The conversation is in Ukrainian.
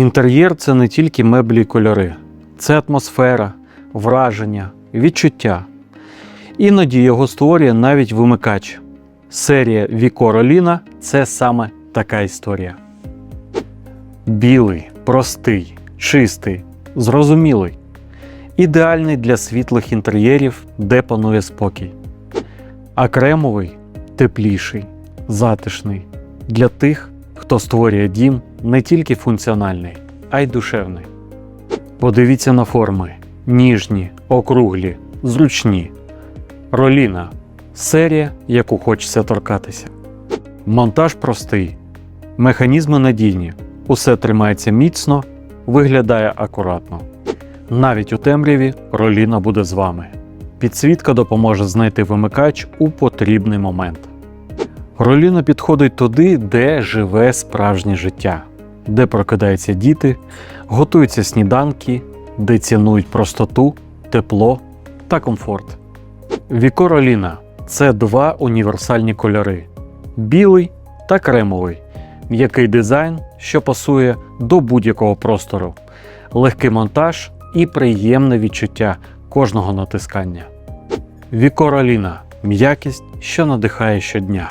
Інтер'єр це не тільки меблі й кольори, це атмосфера, враження, відчуття. Іноді його створює навіть вимикач. Серія Віко Ліна це саме така історія. Білий, простий, чистий, зрозумілий. Ідеальний для світлих інтер'єрів, де панує спокій. А кремовий тепліший, затишний для тих, хто створює дім не тільки функціональний, а й душевний. Подивіться на форми: ніжні, округлі, зручні. Роліна серія, яку хочеться торкатися. Монтаж простий, механізми надійні, усе тримається міцно, виглядає акуратно. Навіть у темряві Роліна буде з вами. Підсвітка допоможе знайти вимикач у потрібний момент. Роліна підходить туди, де живе справжнє життя, де прокидаються діти, готуються сніданки, де цінують простоту, тепло та комфорт. Віко Роліна це два універсальні кольори: білий та кремовий, м'який дизайн, що пасує до будь-якого простору, легкий монтаж і приємне відчуття кожного натискання. Віко Роліна м'якість, що надихає щодня.